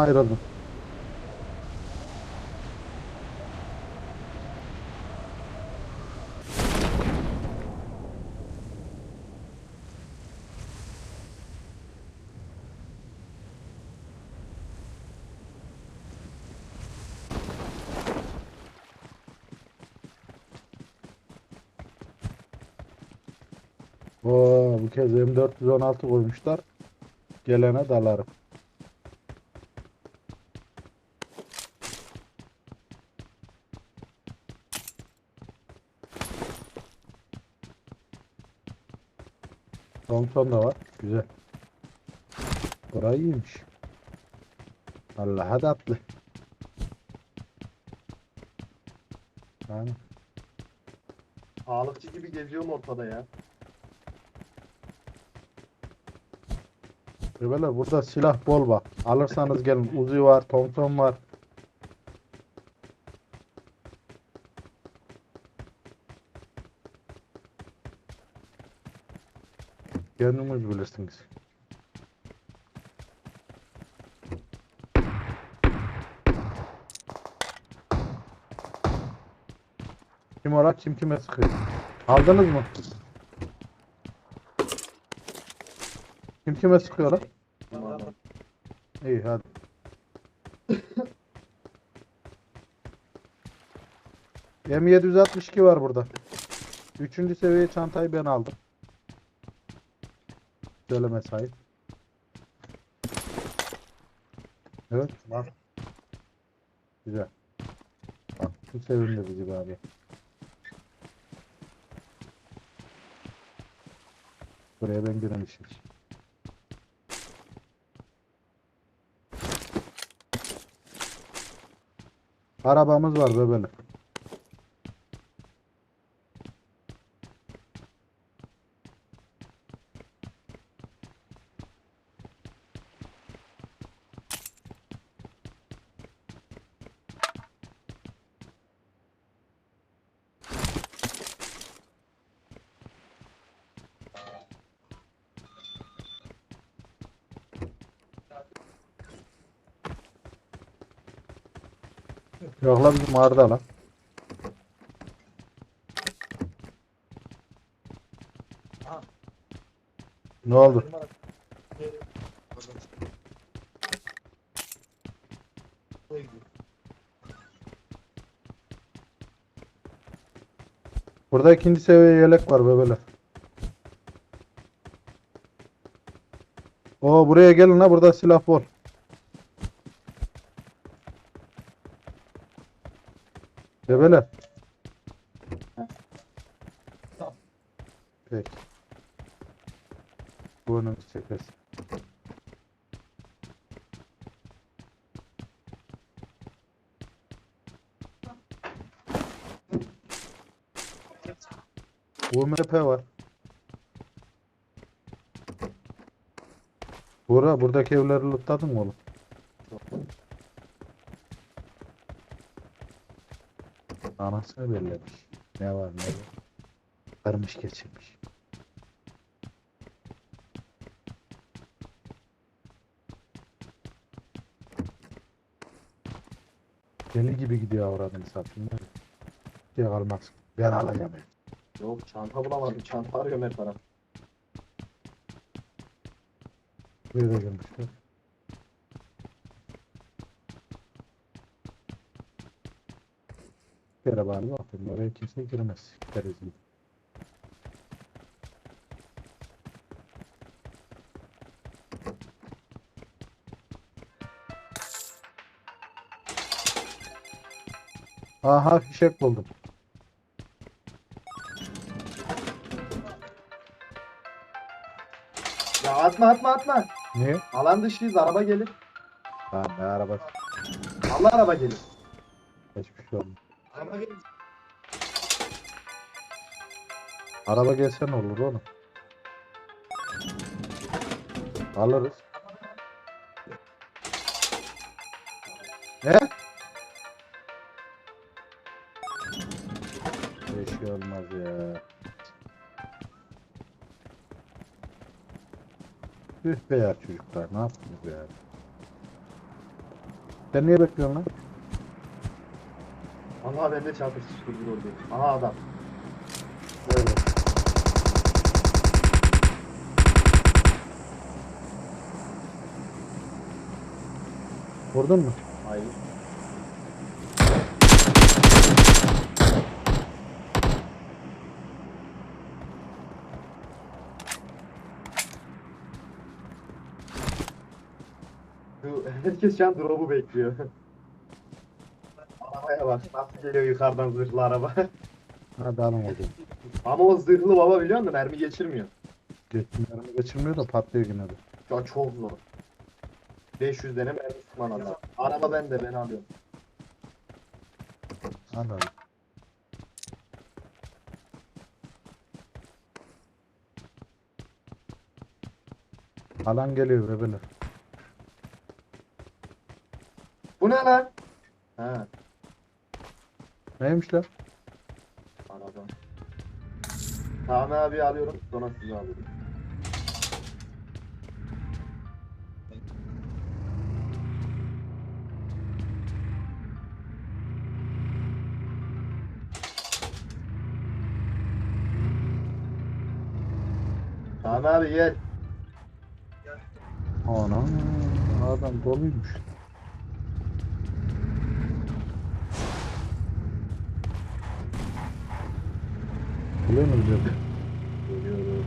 ayrıldım. Oo, bu kez M416 koymuşlar. Gelene dalarım. Thompson da var. Güzel. Burayı iyiymiş. Allah'a tatlı. Yani Sağlıkçı gibi geziyorum ortada ya. böyle burada silah bol bak. Alırsanız gelin. Uzi var, Thompson var. Bilirsiniz. Kim ola kim kime sıkıyor? Aldınız mı? Kim kime sıkıyor lan? İyi hadi. M762 var burada. Üçüncü seviye çantayı ben aldım. Söyleme sahip. Evet. Bak. Güzel. Bak bu sevindi bizi abi. Buraya ben girmişim. Arabamız var bebeğim. Yok lan bizim mağarada lan. Aha. Ne oldu? Burada ikinci seviye yelek var bebeler. Oo buraya gelin ha burada silah bol. Bebeler. Peki. Bunu çekeriz. UMP var. Bura buradaki evleri lootladın mı oğlum? Anasını bellemiş. Ne var ne var. Kırmış geçirmiş. Deli gibi gidiyor avradını satayım. Diye kalmaz. Ben alacağım. Yok çanta bulamadım. Çanta arıyorum her taraf. Da gelmişler. Kere bari bakın oraya kimse giremez. Gibi. Aha fişek buldum. Ya atma atma atma. Niye? Alan dışıyız araba gelir. Ha ne arabası? Allah araba gelir. Hiçbir şey olmaz. Araba gelir. Araba gelse ne olur oğlum? Alırız. Ne? Bir şey olmaz ya. Üh be ya çocuklar ne yaptınız ya? Sen niye bekliyorsun lan? Allah bende çatıştı bir oldu. Aha adam. Böyle. Vurdun mu? Hayır. Herkes şu an drop'u bekliyor. Arabaya bak nasıl geliyor yukarıdan zırhlı araba. Hadi alın hadi. Ama o zırhlı baba biliyor musun mermi geçirmiyor. Geçimlerimi geçirmiyor da patlıyor yine de. Ya çok zor. 500 tane mermi sıkman lazım. Araba bende ben alıyorum. Al al. Alan geliyor bebeler. Bu ne lan? Ha Neymiş lan? araba. Sami abi alıyorum sonra sizi alıyorum. Sami abi gel. Ana adam doluymuş. Buluyor mu güzel? Geliyorum.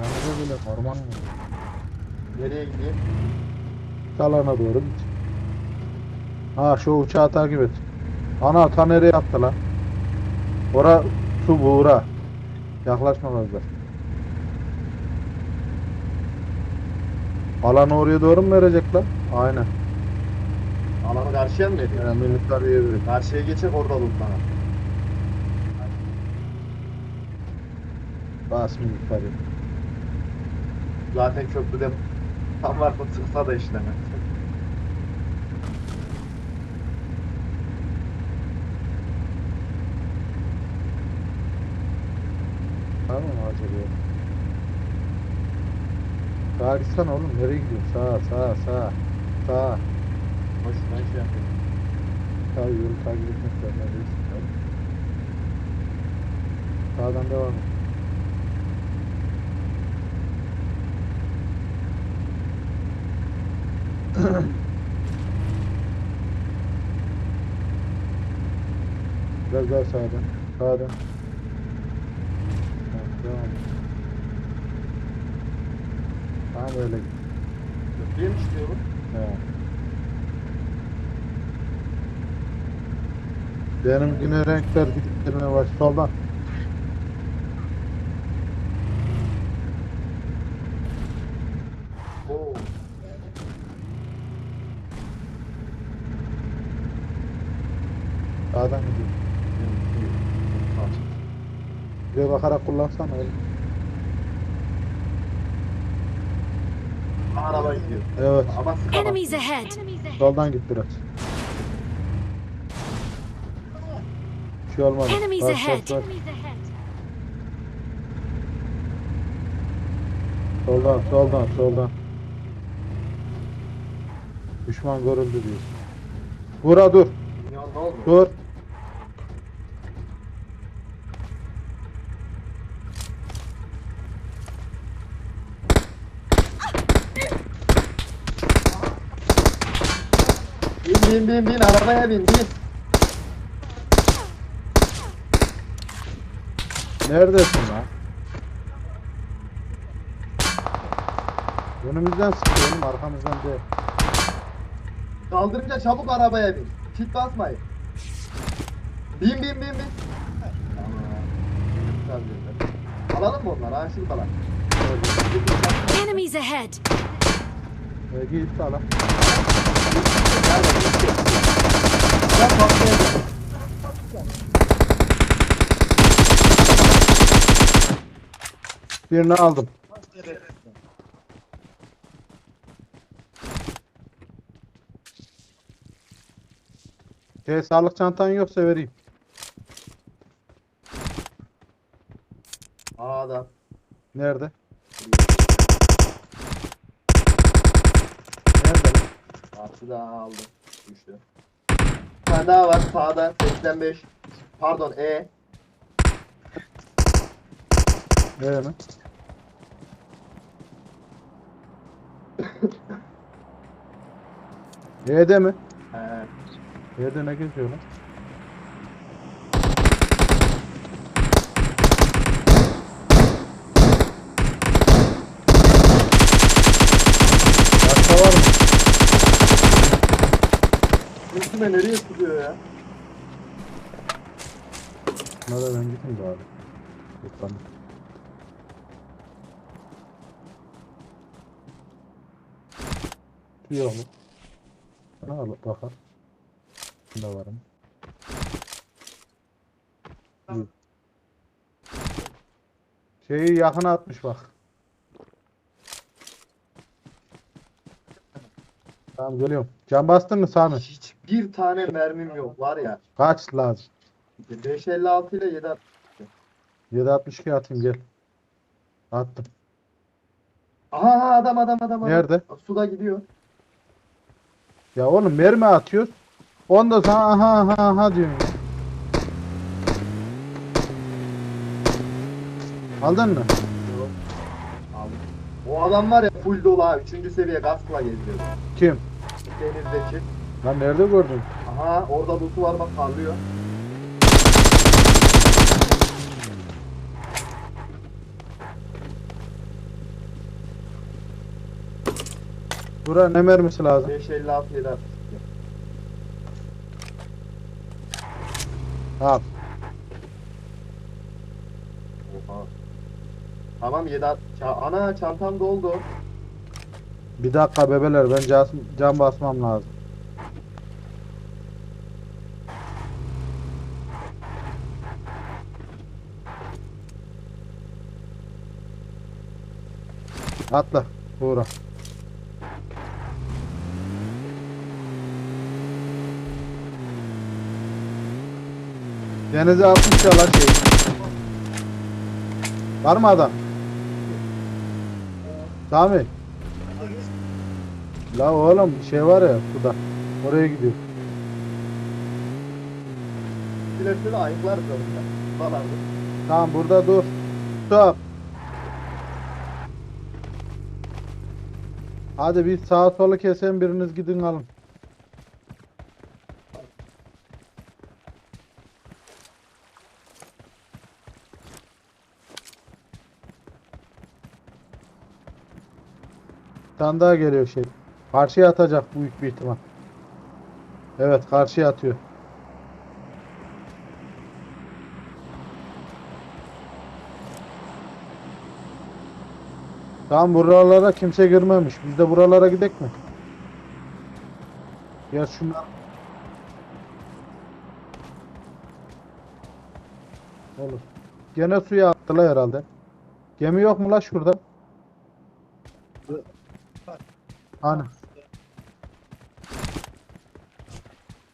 Yalnız böyle orman mı? Nereye gideyim? Alana doğru git. Ha şu uçağı takip et. Ana ta nereye attı lan? Ora su buğra. Yaklaşma fazla. Alanı oraya doğru mu verecek lan? Aynen. Alanı karşıya mı veriyor? Yani militer verecek. Karşıya geçecek orada loot bana. Bas militer. Zaten köprüde tam var mı çıksa da işlemez. Tamam mı acaba? Sağa gitsene oğlum. Nereye gidiyorsun? Sağa sağa sağa. Sağa. Hoş ben şey yapayım. Sağ yolu takip etmek zorundayız. Sağdan devam et. Biraz daha sağdan. Sağdan. Ha, devam et. Tamam öyle git. Köprüye mi çıkıyor bu? Evet. Benim yine renkler gidip gelmeye baş soldan. Oo. Sağdan gidiyor. Buraya bakarak kullansana oğlum. Araba gidiyor. Evet. Ama sıkamaz. Enemies ahead! Soldan git biraz. Bir şey olmadı. Enemies ahead! bas, bas. Soldan, soldan, soldan. Düşman görüldü diyor. Bura dur. Ya ne oldu? Dur. Bin bin bin bin arabaya bin bin. Neredesin lan? Önümüzden sıkıyor oğlum arkamızdan değil. Kaldırınca çabuk arabaya bin. Kit basmayın. Bin bin bin bin. Alalım mı onları? Aşırı falan. Enemies ahead! E, git ala. Ben patlayacağım. Birini aldım. Şey, sağlık çantan yoksa vereyim. Aa. Nerede? Nerede? Artı daha aldı. Düştü. Bir tane daha var sağda 85. Pardon E. Nerede mi? E'de mi? He. E'de ne geziyor lan? Başka var mı? Üstüme nereye sıkıyor ya? Da ben gitmeyeyim bari. Lütfen. Yok mu? Al bakalım. Bunda var mı? Yok. Şeyi yakına atmış bak. Tamam geliyorum. Can bastın mı Sami? Hiçbir tane mermim yok var ya. Kaç lazım? 556 ile 7 762 atayım gel. Attım. Aha adam adam adam. adam. Nerede? Suda gidiyor. Ya oğlum mermi atıyor. Onda sana aha aha aha diyorsun ya. Aldın mı? Yok. Aldım. O adam var ya full dolu ha. 3. seviye kaskla geziyor. Kim? Denizdeki. Lan nerede gördün? Aha orada loot'u var bak parlıyor. Bura ne mermisi lazım? 556 7 Al. Oha. Tamam 7 Ana çantam doldu. Bir dakika bebeler ben can, basmam lazım. Atla. Uğra. Denize atmış ya lan şey. Var mı adam? Sami. La oğlum şey var ya suda. Oraya gidiyor. Silahlı ayıklar zorunda. Falan. Tamam burada dur. Stop. Hadi bir sağa sola keselim biriniz gidin alın. Tane daha geliyor şey. Karşıya atacak büyük bir ihtimal. Evet karşıya atıyor. Tamam buralara kimse girmemiş. Biz de buralara gidek mi? Ya şunlar. Olur. Gene suya attılar herhalde. Gemi yok mu la şurada? Hani?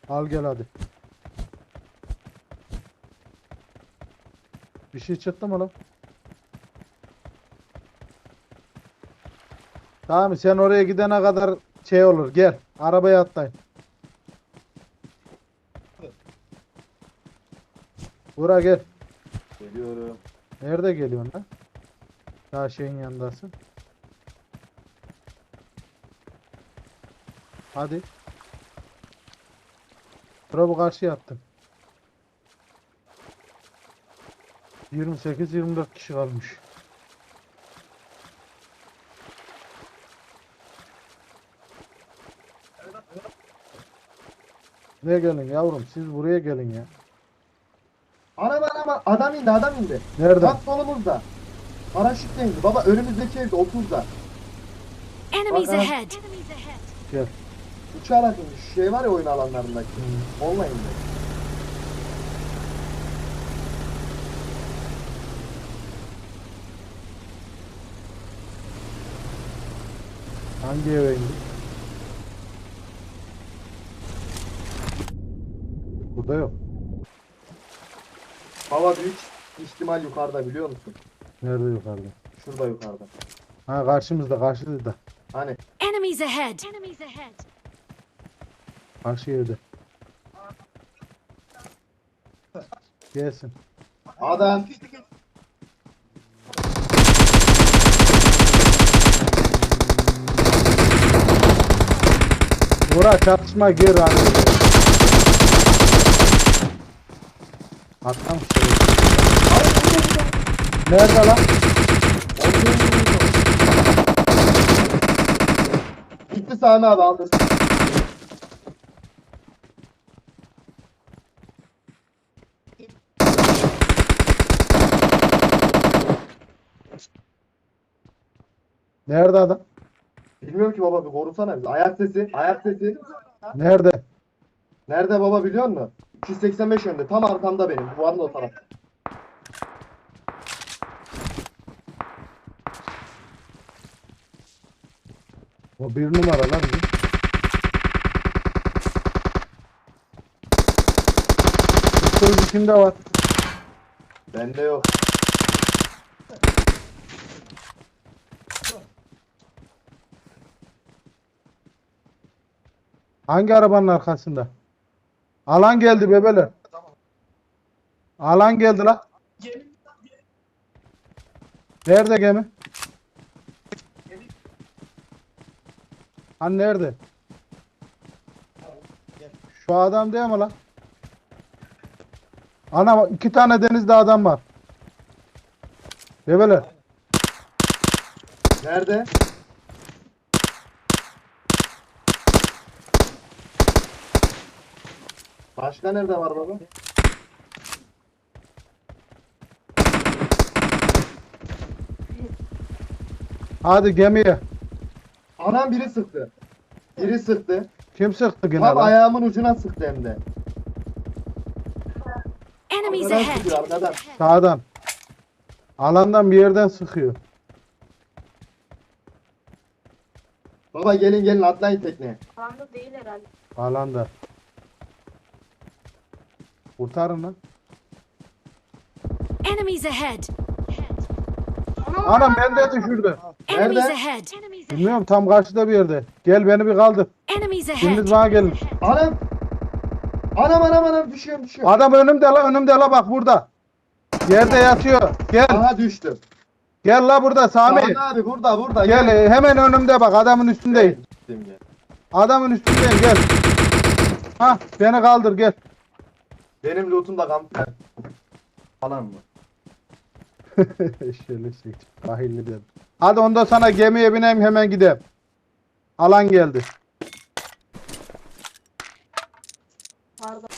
Al gel hadi. Bir şey çıktı mı lan? Tamam sen oraya gidene kadar şey olur. Gel. Arabaya atlayın. Bura gel. Geliyorum. Nerede geliyorsun lan? Daha şeyin yanındasın. Hadi. Bura bu karşıya attım. 28-24 kişi kalmış. Ne gelin yavrum siz buraya gelin ya. Ana bana bak adam indi adam indi. Nereden? Bak solumuzda. Paraşütle indi. Baba önümüzdeki evde 30'da. Enemies ahead! Gel. Uçarak indi. Şu şey var ya oyun alanlarındaki. Onunla indi. Hangi eve indi? Burada yok. Baba büyük ihtimal yukarıda biliyor musun? Nerede yukarıda? Şurada yukarıda. Ha karşımızda karşıda. Hani Enemies ahead! Enemies ahead! Karşı evde. Gelsin. adam Bura çatışma gir hadi. Atlam Nerede lan? Gitti Sami abi aldı. Nerede adam? Bilmiyorum ki baba bir korusana bizi. Ayak sesi, ayak sesi. Nerede? Nerede baba biliyor musun? 285 yönde. Tam arkamda benim. Duvarın o taraf. O bir numara lan bizim. Kız içinde var. Bende yok. Hangi arabanın arkasında? Alan geldi bebeler. Alan geldi la. Nerede gemi? Hani nerede? Şu adam değil mi lan? Ana iki tane denizde adam var. Bebeler. Nerede? Başka nerede var baba? Hadi gemiye. Anam biri sıktı. Biri sıktı. Kim sıktı yine Tam lan? ayağımın ucuna sıktı hem de. Enemies Arkadan ahead! sıkıyor arkadan. Sağdan. Alandan bir yerden sıkıyor. Baba gelin gelin atlayın tekneye. Alanda değil herhalde. Alanda. Kurtarın lan. Enemies ahead! Anam ben de düşürdü. Enemies Nerede? ahead! Bilmiyorum tam karşıda bir yerde. Gel beni bir kaldır. Enemies ahead! Bana gelin. Anam. Anam anam anam düşüyorum düşüyorum. Adam önümde la önümde la bak burada. Yerde yatıyor. Gel. Aha düştüm. Gel la burada Sami. Sami abi burada burada. Gel e, hemen önümde bak adamın üstündeyim. Adamın üstündeyim gel. Ha beni kaldır gel. Benim lootum da kamp. Falan mı? Şöyle şey. Bahilli dedim. Hadi onda sana gemiye bineyim hemen gidelim. Alan geldi. Pardon.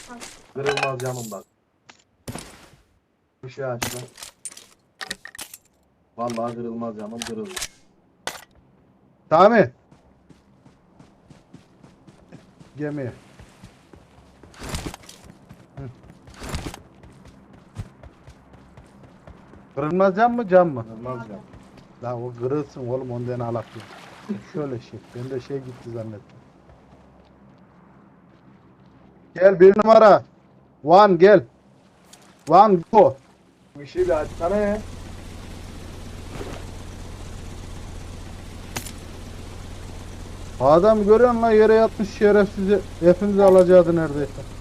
Kırılmaz camım bak. Işığı aç lan. Vallahi kırılmaz camım kırıldı. Sami. Gemiye. Kırılmaz cam mı cam mı? Kırılmaz cam. La o kırılsın oğlum ondan alak ya. Şöyle şey. Ben de şey gitti zannettim. Gel bir numara. One gel. One go. Işığı bir açsana ya. Adam görüyor lan yere yatmış şerefsizi. Hepimizi alacaktı neredeyse.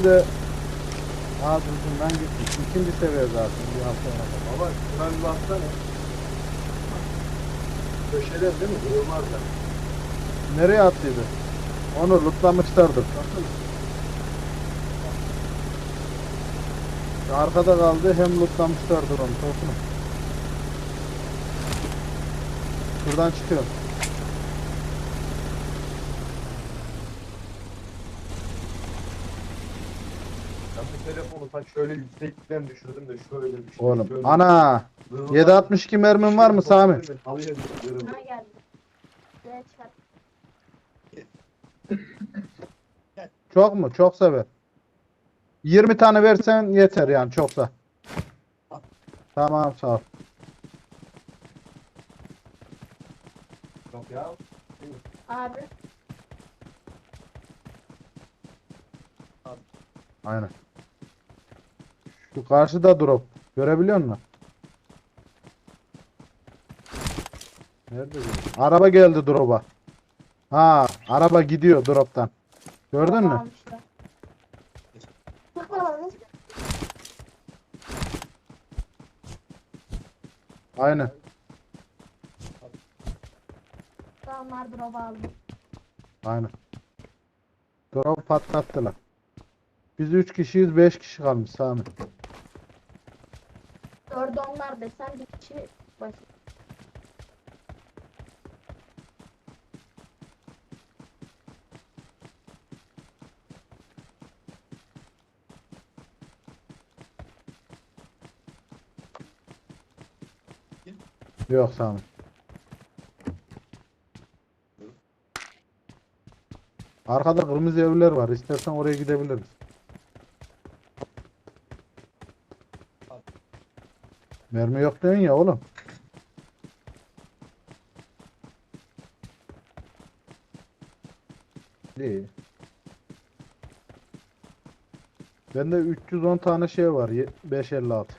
Benim de ağzımdan gitmiş. İkinci seviye zaten bir hafta. Baba şuna bir baksana. Köşeden değil mi? Cam. Nereye attıydı? Onu lootlamışlardır. Arkada kaldı hem lootlamışlardır onu. Topunu. Şuradan çıkıyor. Ben tak şöyle yükseklikten düşürdüm de şöyle düşürdüm. Oğlum. şöyle. Ana. Kırılmaz. 762 mermin var mı Sami? Halıya düşürdüm. Ha geldi. Buraya çıkar. Çok mu? Çok sever. 20 tane versen yeter yani çoksa. Tamam sağ ol. Yok ya. Abi. Aynen. Şu karşıda drop. Görebiliyor musun? Nerede bu? Araba geldi drop'a. Ha, araba gidiyor drop'tan. Gördün mü? Aynen. Tamam drop aldım. Aynen. Drop patlattılar. Biz 3 kişiyiz, 5 kişi kalmış Sami. Dördü onlar desen bir kişi basit. Yok Sami. Arkada kırmızı evler var. İstersen oraya gidebiliriz. Mermi yok diyorsun ya oğlum. İyi. Bende 310 tane şey var. ye- 556.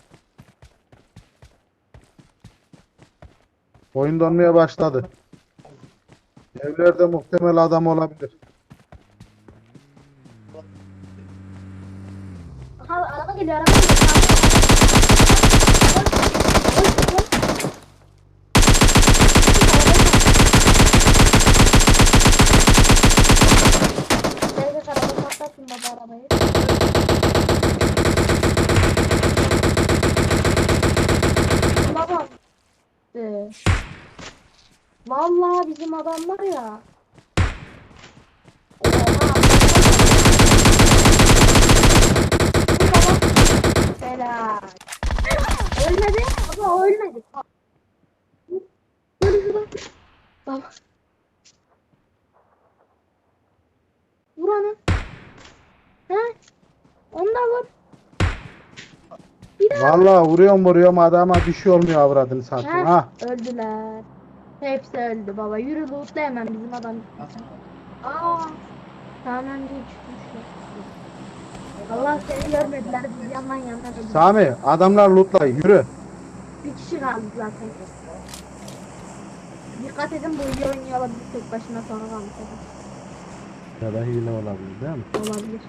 Oyun donmaya başladı. Evlerde muhtemel adam olabilir. Aha araba geliyor araba geliyor. Neyse araba patlatın baba arabayı. Baba. Ee, Vallahi bizim adamlar ya. Helal. Ölmedi ama ölmedi. Dur şurada. Baba. Vur onu. He? Onu da vur. Bir daha. Vallahi vuruyorum vuruyorum adama bir şey olmuyor avradını satayım. Ha. Öldüler. Hepsi öldü baba. Yürü lootla hemen bizim adam. Aa. Tamam değil çıkmışlar. Allah seni görmediler. Biz yandan yandan öldük. Sami adamlar lootla yürü. Bir kişi kaldı zaten. Dikkat edin bu iyi oynuyor olabilir tek başına sonra kalmış. Ya da hile olabilir değil mi? Olabilir.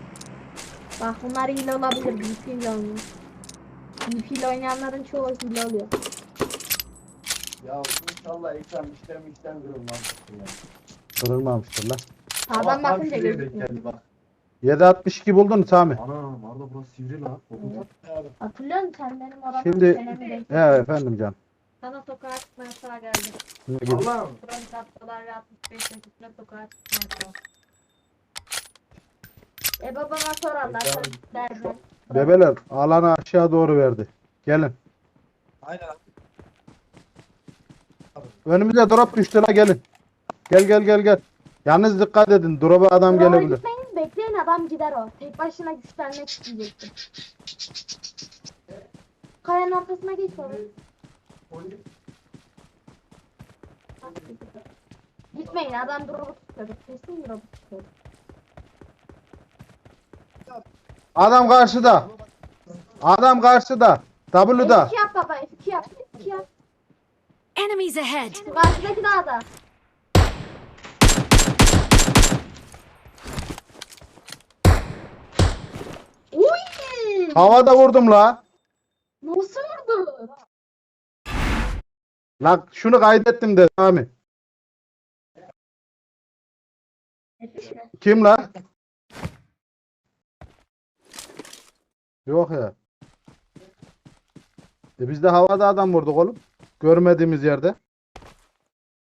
Bak bunlar hile olabilir. BP ile oynuyor. BP ile oynayanların çoğu hile oluyor. Ya inşallah ekran işlem işlem kırılmaz. Ya. Kırılmamıştır lan. Ama Sağdan tam bakınca şuraya denk gözükmüyor. geldi bak. 762 buldun Sami. Ana Arda burası sivri la. Hatırlıyor musun sen benim arabamı Şimdi- çenemi denk- Ya efendim can. Sana sokağa çıkma yasağı geldi. Şimdi gidip- Allah'ım. Kronik hastalar ve 65 yaş üstüne sokağa çıkma yasağı. E babama sorarlar. Sen derler. Bebeler alanı aşağı doğru verdi. Gelin. Aynen. Önümüze drop düştü la gelin. Gel gel gel gel. Yalnız dikkat edin. Drop'a adam Bravo gelebilir. gitmeyin bekleyin adam gider o. Tek başına güçlenmek isteyecektir. Kayanın arkasına geç baba. Gitmeyin adam drop'u tutuyor. Kesin drop'u tutuyor. Adam karşıda. Adam karşıda. W'da. F2 yap baba F2 yap. F2 yap. Enemies ahead! Karşıdaki dağda. Uy! Havada vurdum la. Nasıl vurdu? La şunu kaydettim de Sami. Kim la? Yok ya. E biz de havada adam vurduk oğlum. Görmediğimiz yerde.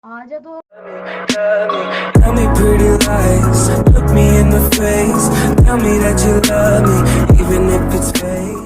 Ağaca doğru. Tell me pretty lies, look me in the face. Tell me that you love me,